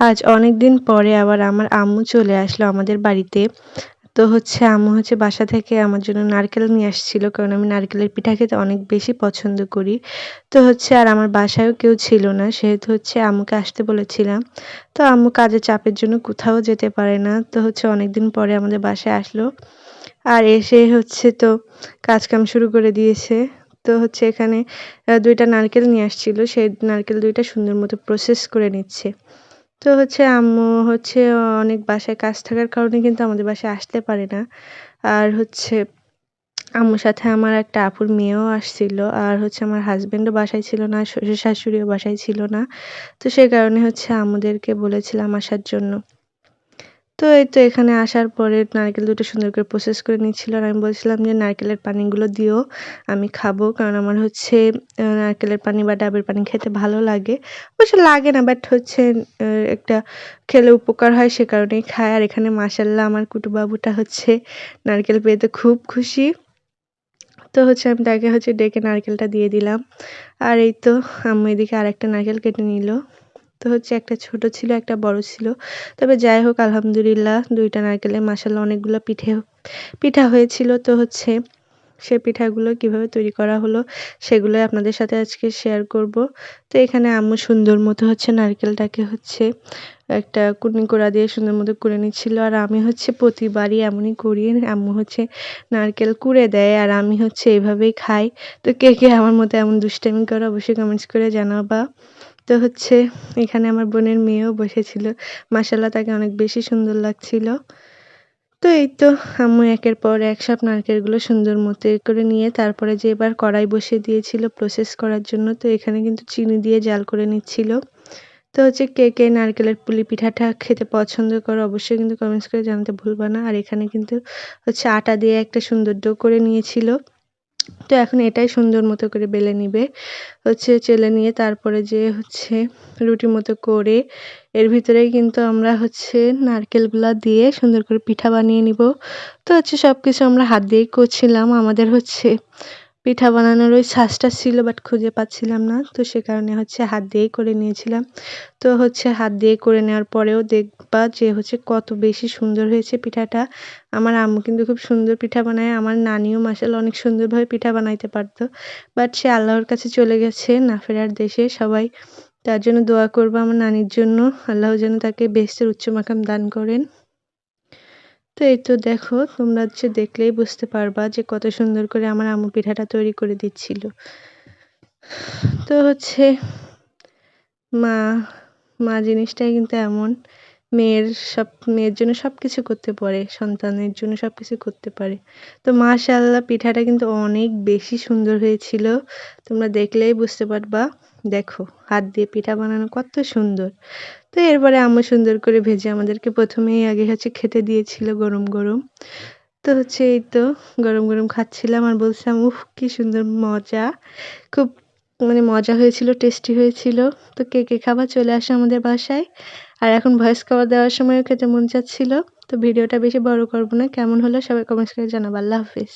আজ অনেক দিন পরে আবার আমার আম্মু চলে আসলো আমাদের বাড়িতে। তো হচ্ছে আম্মু হচ্ছে বাসা থেকে আমার জন্য নারকেল নিয়ে আসছিল, কারণ আমি নারকেলের পিঠা খেতে অনেক বেশি পছন্দ করি। তো হচ্ছে আর আমার বাসায়ও কেউ ছিল না, সেহেতু হচ্ছে আম্মুকে আসতে বলেছিলাম। তো আম্মু কাজের চাপের জন্য কোথাও যেতে পারে না। তো হচ্ছে অনেক দিন পরে আমাদের বাসায় আসলো। আর এসে হচ্ছে তো কাজকাম শুরু করে দিয়েছে। তো হচ্ছে এখানে দুইটা নারকেল নিয়ে আসছিল। সেই নারকেল দুইটা সুন্দর মতো প্রসেস করে নিচ্ছে। তো হচ্ছে আম্মু হচ্ছে অনেক বাসায় কাজ থাকার কারণে কিন্তু আমাদের বাসায় আসতে পারে না। আর হচ্ছে আম্মুর সাথে আমার একটা আপুর মেয়েও আসছিল আর হচ্ছে আমার হাজব্যান্ডও বাসায় ছিল না, শ্বশুর শাশুড়িও বাসায় ছিল না। তো সেই কারণে হচ্ছে আম্মুদেরকে বলেছিলাম আসার জন্য। তো এই তো এখানে আসার পরে নারকেল দুটো সুন্দর করে প্রসেস করে নিচ্ছিল আর আমি বলছিলাম যে নারকেলের পানিগুলো দিও, আমি খাব। কারণ আমার হচ্ছে নারকেলের পানি বা ডাবের পানি খেতে ভালো লাগে। অবশ্য লাগে না বাট হচ্ছে একটা খেলে উপকার হয় সে কারণেই খায়। আর এখানে মাসাল্লাহ আমার কুটুবাবুটা হচ্ছে নারকেল পেতে খুব খুশি। তো হচ্ছে আমি তাকে হচ্ছে ডেকে নারকেলটা দিয়ে দিলাম। আর এই তো আম্মু এদিকে আরেকটা নারকেল কেটে নিল। তো হচ্ছে একটা ছোট ছিল, একটা বড় ছিল। তবে যাই হোক, আলহামদুলিল্লাহ দুইটা নারকেলে মাসাল্লাহ অনেকগুলো পিঠে, পিঠা হয়েছিল। তো হচ্ছে সে পিঠাগুলো কীভাবে তৈরি করা হলো সেগুলোই আপনাদের সাথে আজকে শেয়ার করব। তো এখানে আম্মু সুন্দর মতো হচ্ছে নারকেলটাকে হচ্ছে একটা কুটনি কোড়া দিয়ে সুন্দর মতো করে নিচ্ছিল। আর আমি হচ্ছে প্রতিবারই এমনই করি, আম্মু হচ্ছে নারকেল কুড়ে দেয় আর আমি হচ্ছে এইভাবেই খাই। তো কে কে আমার মতো এমন দুষ্টামি করে অবশ্যই কমেন্টস করে জানাবা। তো হচ্ছে এখানে আমার বোনের মেয়েও বসেছিল। মাসাল্লাহ তাকে অনেক বেশি সুন্দর লাগছিল। তো এই তো আম্মু একের পর এক সব নারকেলগুলো সুন্দর মতো করে নিয়ে তারপরে যে এবার কড়াই বসিয়ে দিয়েছিল প্রসেস করার জন্য, তো এখানে কিন্তু চিনি দিয়ে জাল করে নিচ্ছিল। তো হচ্ছে কে কে নারকেলের পুলি পিঠাটা খেতে পছন্দ করো অবশ্যই কিন্তু কমেন্টস করে জানাতে ভুলবা না। আর এখানে কিন্তু হচ্ছে আটা দিয়ে একটা সুন্দর ডো করে নিয়েছিল। তো এখন এটাই সুন্দর মতো করে বেলে নিবে। হচ্ছে চেলে নিয়ে তারপরে যে হচ্ছে রুটির মতো করে এর ভিতরে কিন্তু আমরা হচ্ছে নারকেলগুলা দিয়ে সুন্দর করে পিঠা বানিয়ে নিব। তো হচ্ছে সব কিছু আমরা হাত দিয়েই করছিলাম। আমাদের হচ্ছে পিঠা বানানোর ওই ছাঁচটা ছিল বাট খুঁজে পাচ্ছিলাম না। তো সে কারণে হচ্ছে হাত দিয়েই করে নিয়েছিলাম। তো হচ্ছে হাত দিয়ে করে নেওয়ার পরেও দেখবা যে হচ্ছে কত বেশি সুন্দর হয়েছে পিঠাটা। আমার আম্মু কিন্তু খুব সুন্দর পিঠা বানায়, আমার নানিও মাসাল অনেক সুন্দরভাবে পিঠা বানাইতে পারতো। বাট সে আল্লাহর কাছে চলে গেছে না ফেরার দেশে সবাই। তার জন্য দোয়া করব আমার নানির জন্য। আল্লাহ যেন তাকে বেস্তের উচ্চ মাকাম দান করেন। তো এই তো দেখো, তোমরা হচ্ছে দেখলেই বুঝতে পারবা যে কত সুন্দর করে আমার আম্মু পিঠাটা তৈরি করে দিচ্ছিল। তো হচ্ছে মা মা জিনিসটাই কিন্তু এমন। মেয়ের সব, মেয়ের জন্য সব কিছু করতে পারে, সন্তানের জন্য সব কিছু করতে পারে। তো মাশাল্লাহ পিঠাটা কিন্তু অনেক বেশি সুন্দর হয়েছিল। তোমরা দেখলেই বুঝতে পারবা। দেখো, হাত দিয়ে পিঠা বানানো কত সুন্দর। তো এরপরে আম্মু সুন্দর করে ভেজে আমাদেরকে প্রথমেই আগে হচ্ছে খেতে দিয়েছিল গরম গরম। তো হচ্ছে এই তো গরম গরম খাচ্ছিলাম আর বলছিলাম, উফ, কি সুন্দর মজা। খুব মানে মজা হয়েছিল টেস্টি হয়েছিল। তো কে কে খাবার চলে আসে আমাদের বাসায়? আর এখন ভয়েস খাবার দেওয়ার সময়ও খেতে মন চাচ্ছিল। তো ভিডিওটা বেশি বড় করব না। কেমন হলো সবাই কমেন্টস করে জানাব। আল্লাহ হাফিজ।